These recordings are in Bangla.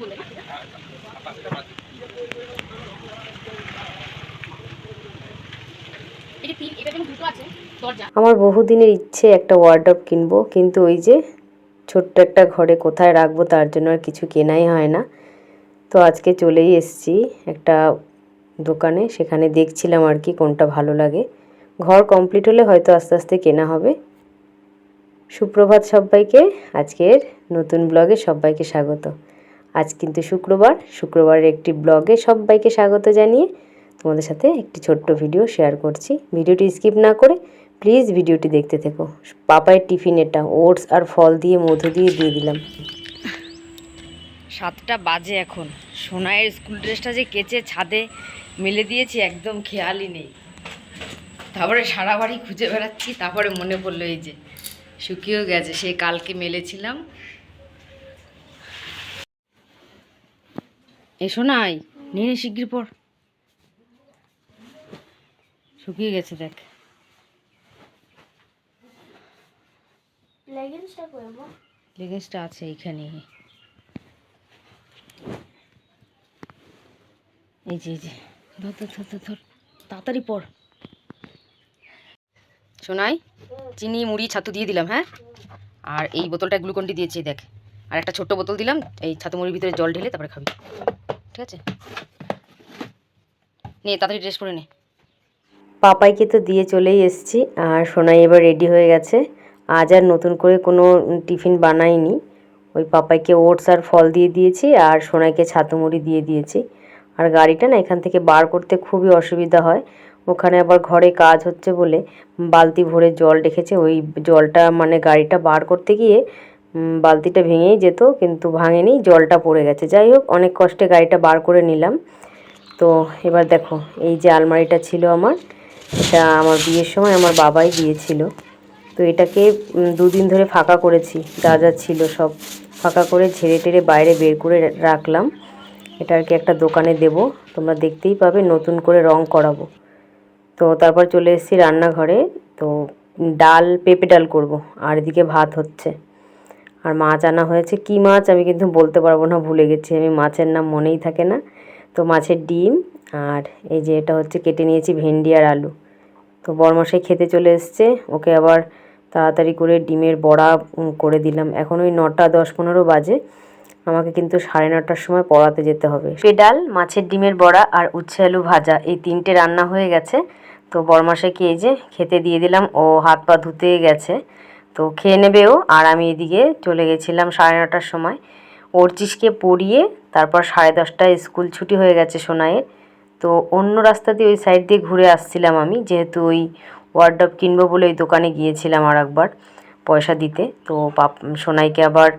বলে আমার বহুদিনের ইচ্ছে একটা ওয়ার্ডরোব কিনবো, কিন্তু ওই যে ছোট্ট একটা ঘরে কোথায় রাখব তার জন্য আর কিছু কেনাই হয় না। তো আজকে চলেই এসেছি একটা দোকানে, সেখানে দেখছিলাম আর কি কোনটা ভালো লাগে। ঘর কমপ্লিট হলে হয়তো আস্তে আস্তে কেনা হবে। সুপ্রভাত সবাইকে, আজকের নতুন ব্লগে সবাইকে স্বাগত। আজ কিন্তু শুক্রবার। শুক্রবারের একটি ব্লগে সবাইকে স্বাগত জানিয়ে তোমাদের সাথে একটি ছোট্ট ভিডিও শেয়ার করছি। ভিডিওটি স্কিপ না করে প্লিজ ভিডিওটি দেখতে থেকো। পাপায়ের টিফিন এটা ওটস আর ফল দিয়ে মধু দিয়ে দিয়ে দিলাম। সাতটা বাজে এখন। সোনাইয়ের স্কুল ড্রেসটা যে কেচে ছাদে মেলে দিয়েছি একদম খেয়ালই নেই। তারপরে সারা বাড়ি খুঁজে বেড়াচ্ছি, তারপরে মনে পড়ল এই যে, শুকিয়েও গেছে। সে কালকে মেলেছিলাম এ শোনাই নিয়ে নে শিগগির পর। শুকিয়ে গেছে দেখ। লেগিংসটা লেগেন্সটা আছে এইখানে। এই যে এই যে ধর ধর ধর ধর তাড়াতাড়ি পর। শোনাই চিনি মুড়ি ছাতু দিয়ে দিলাম হ্যাঁ? আর এই বোতলটা গ্লুকন্ডি দিয়েছি দেখ। আর একটা ছোট্ট বোতল দিলাম এই ছাতু মুড়ির ভিতরে জল ঢেলে তারপরে খাবি। ঠিক আছে? নে, তাড়াতাড়ি ড্রেস পরে নে। পাপাইকে তো দিয়ে চলেই এসেছি, আর সোনাই এবার রেডি হয়ে গেছে। আজ আর নতুন করে কোনো টিফিন বানাইনি। ওই পাপাইকে ওটস আর ফল দিয়ে দিয়েছি, আর সোনাইকে ছাতু মুড়ি দিয়ে দিয়েছি। আর গাড়িটা না এখান থেকে বার করতে খুবই অসুবিধা হয়। ওখানে আবার ঘরে কাজ হচ্ছে বলে বালতি ভরে জল রেখেছে। ওই জলটা মানে গাড়িটা বার করতে গিয়ে বালতিটা ভেঙেই যেত, কিন্তু ভাঙেনি, জলটা পড়ে গেছে। যাই হোক, অনেক কষ্টে গাড়িটা বার করে নিলাম। তো এবার দেখো, এই যে আলমারিটা ছিল আমার, এটা আমার বিয়ের সময় আমার বাবাই দিয়েছিল। তো এটাকে দুদিন ধরে ফাঁকা করেছি, যা যা ছিল সব ফাঁকা করে ঝেড়ে টেড়ে বাইরে বের করে রাখলাম। এটা আর কি একটা দোকানে দেব, তোমরা দেখতেই পাবে, নতুন করে রং করাবো। তো তারপর চলে এসেছি রান্নাঘরে, তো ডাল, পেঁপে ডাল করব, আর এদিকে ভাত হচ্ছে। আর মাছ আনা হয়েছে কি মাছ আমি কিন্তু বলতে পারব না, ভুলে গেছি। আমি মাছের নাম মনেই থাকে না। তো মাছের ডিম আর এই যে এটা হচ্ছে কেটে নিয়েছি ভেন্ডি আর আলু। তো বরমশাই খেতে চলে এসছে। ওকে আবার তাড়াতাড়ি করে ডিমের বড়া করে দিলাম। এখন ওই নটা দশ পনেরো বাজে। আমাকে কিন্তু সাড়ে নটার সময় পড়াতে যেতে হবে। সে ডাল, মাছের ডিমের বড়া আর উচ্ছে আলু ভাজা, এই তিনটে রান্না হয়ে গেছে। তো বরমাসাকে এই যে খেতে দিয়ে দিলাম, ও হাত পা ধুতে গেছে। তো খেয়ে নেবেও। আর আমি এদিকে চলে গেছিলাম সাড়ে নটার সময়। অর্চিসকে পড়িয়ে তারপর সাড়ে দশটায় স্কুল ছুটি হয়ে গেছে সোনাইয়ের। তো অন্য রাস্তা দিয়ে ওই সাইড দিয়ে ঘুরে আসছিলাম আমি। যেহেতু ওই ওয়ার্ডব কিনবো বলে ওই দোকানে গিয়েছিলাম আর একবার পয়সা দিতে। তো পাপ, সোনাইকে আবার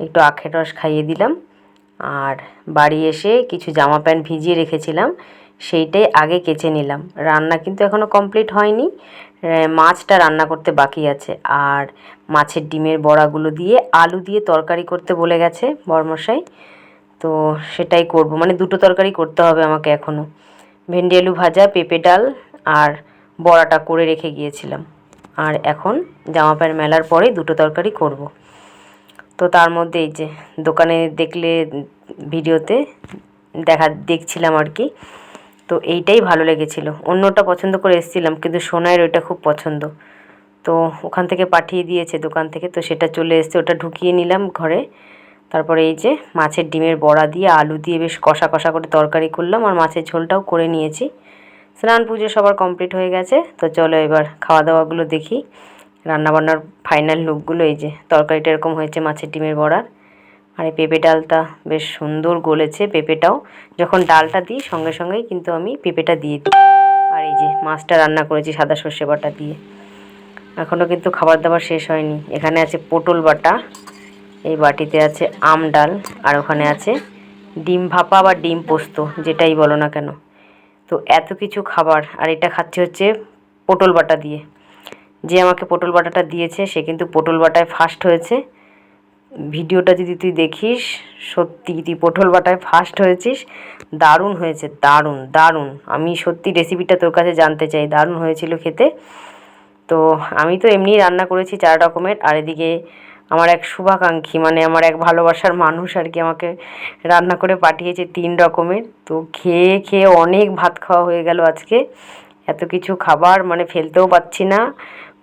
একটু আখের রস খাইয়ে দিলাম। আর বাড়ি এসে কিছু জামা প্যান্ট ভিজিয়ে রেখেছিলাম। সেইটাই আগে কেচে নিলাম। রান্না কিন্তু এখনও কমপ্লিট হয়নি। মাছটা রান্না করতে বাকি আছে। আর মাছের ডিমের বড়াগুলো দিয়ে আলু দিয়ে তরকারি করতে বলে গেছে বরমশাই। তো সেটাই করব। মানে দুটো তরকারি করতে হবে আমাকে এখনও ভেন্ডি আলু ভাজা, পেঁপে ডাল আর বড়াটা করে রেখে গিয়েছিলাম। আর এখন জামা প্যান্ট মেলার পরে দুটো তরকারি করব। তো তার মধ্যে এই যে দোকানে দেখলে ভিডিওতে দেখা, দেখছিলাম আর কি। তো এইটাই ভালো লেগেছিল। অন্যটা পছন্দ করে এসেছিলাম, কিন্তু সোনাইয়ের ওইটা খুব পছন্দ। তো ওখান থেকে পাঠিয়ে দিয়েছে দোকান থেকে, তো সেটা চলে এসছে, ওটা ঢুকিয়ে নিলাম ঘরে। তারপরে এই যে মাছের ডিমের বড়া দিয়ে আলু দিয়ে বেশ কষা কষা করে তরকারি করলাম, আর মাছের ঝোলটাও করে নিয়েছি। স্নান পুজো সবার কমপ্লিট হয়ে গেছে, তো চলো এবার খাওয়া দাওয়াগুলো দেখি। রান্নাবান্নার ফাইনাল লুকগুলো এই যে, তরকারিটা এরকম হয়েছে মাছের ডিমের বড়ার। আর এই পেঁপে ডালটা বেশ সুন্দর গলেছে পেঁপেটাও। যখন ডালটা দিই, সঙ্গে সঙ্গেই কিন্তু আমি পেঁপেটা দিয়ে দিই। আর এই যে মাছটা রান্না করেছি সাদা সর্ষে বাটা দিয়ে। এখনও কিন্তু খাবার দাবার শেষ হয়নি। এখানে আছে পটল বাটা, এই বাটিতে আছে আম ডাল, আর ওখানে আছে ডিম ভাপা বা ডিম পোস্ত, যেটাই বলো না কেন। তো এত কিছু খাবার, আর এটা খাচ্ছে হচ্ছে পটল বাটা দিয়ে। যে আমাকে পটল বাটাটা দিয়েছে, সে কিন্তু পটল বাটায় ফার্স্ট হয়েছে। ভিডিওটা যদি তুই দেখিস, সত্যি তুই পটল বাটায় ফার্স্ট হয়েছিস? দারুণ হয়েছে, দারুণ দারুণ। আমি সত্যি রেসিপিটা তোর কাছে জানতে চাই, দারুণ হয়েছিল খেতে। তো আমি তো এমনি রান্না করেছি চার রকমের, আর এদিকে আমার এক শুভাকাঙ্ক্ষী মানে আমার এক ভালোবাসার মানুষ আর কি আমাকে রান্না করে পাঠিয়েছে তিন রকমের। তো খেয়ে খেয়ে অনেক ভাত খাওয়া হয়ে গেল আজকে। এত কিছু খাবার মানে ফেলতেও পাচ্ছি না।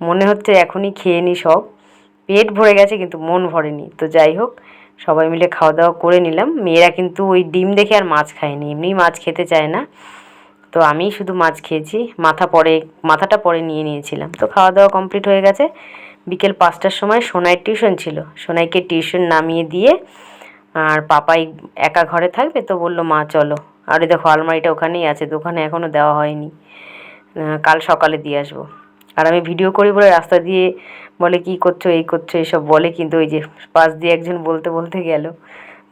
মনে হচ্ছে এখনই খেয়ে নি সব। পেট ভরে গেছে কিন্তু মন ভরেনি। তো যাই হোক, সবাই মিলে খাওয়া দাওয়া করে নিলাম। মেয়েরা কিন্তু ওই ডিম দেখে আর মাছ খায়নি এমনি মাছ খেতে চায় না। তো আমি শুধু মাছ খেয়েছি। মাথা পরে, মাথাটা পরে নিয়ে নিয়েছিলাম। তো খাওয়া দাওয়া কমপ্লিট হয়ে গেছে। বিকেল পাঁচটার সময় সোনাইয়ের টিউশন ছিল। সোনাইকে টিউশন নামিয়ে দিয়ে আর পাপাই একা ঘরে থাকবে তো বলল, মা, চলো। আর দেখো, আলমারিটা ওখানেই আছে, দোকানে এখনও দেওয়া হয়নি। কাল সকালে দিয়ে আসব। আর আমি ভিডিও করি বলে রাস্তা দিয়ে বলে কি করছ, এই করছ এইসব বলে কিন্তু ওই যে পাশ দিয়ে একজন বলতে বলতে গেল।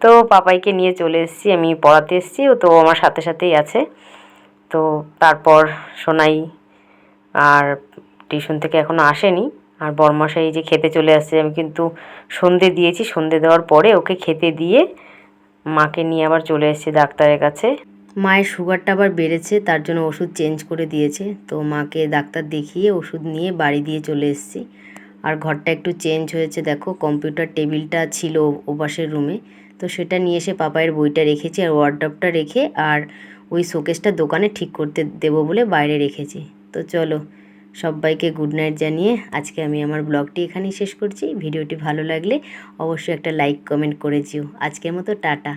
তো পাপাইকে নিয়ে চলে এসেছি, আমি পড়াতে এসেছি, ও তো আমার সাথে সাথেই আছে। তো তারপর সোনাই আর টিউশন থেকে এখনও আসেনি। আর বরমশাই যে খেতে চলে আসছে, আমি কিন্তু সন্ধে দিয়েছি, সন্ধে দেওয়ার পরে ওকে খেতে দিয়ে মাকে নিয়ে আবার চলে এসেছি ডাক্তারের কাছে। মায়ের সুগারটা আবার বেড়েছে, তার জন্য ওষুধ চেঞ্জ করে দিয়েছে। তো মাকে ডাক্তার দেখিয়ে ওষুধ নিয়ে বাড়ি দিয়ে চলে এসেছি। আর ঘরটা একটু চেঞ্জ হয়েছে, দেখো, কম্পিউটার টেবিলটা ছিল ওপাশের রুমে তো সেটা নিয়ে এসে পাপায়ের বইটা রেখেছি আর ওয়ার্ডরপটা রেখে আর ওই শোকেসটা দোকানে ঠিক করতে দেবো বলে বাইরে রেখেছি। তো চলো, সবাইকে গুড নাইট জানিয়ে আজকে আমি আমার ব্লগটি এখানেই শেষ করছি। ভিডিওটি ভালো লাগলে অবশ্যই একটা লাইক কমেন্ট করে যেও আজকের মতো টাটা।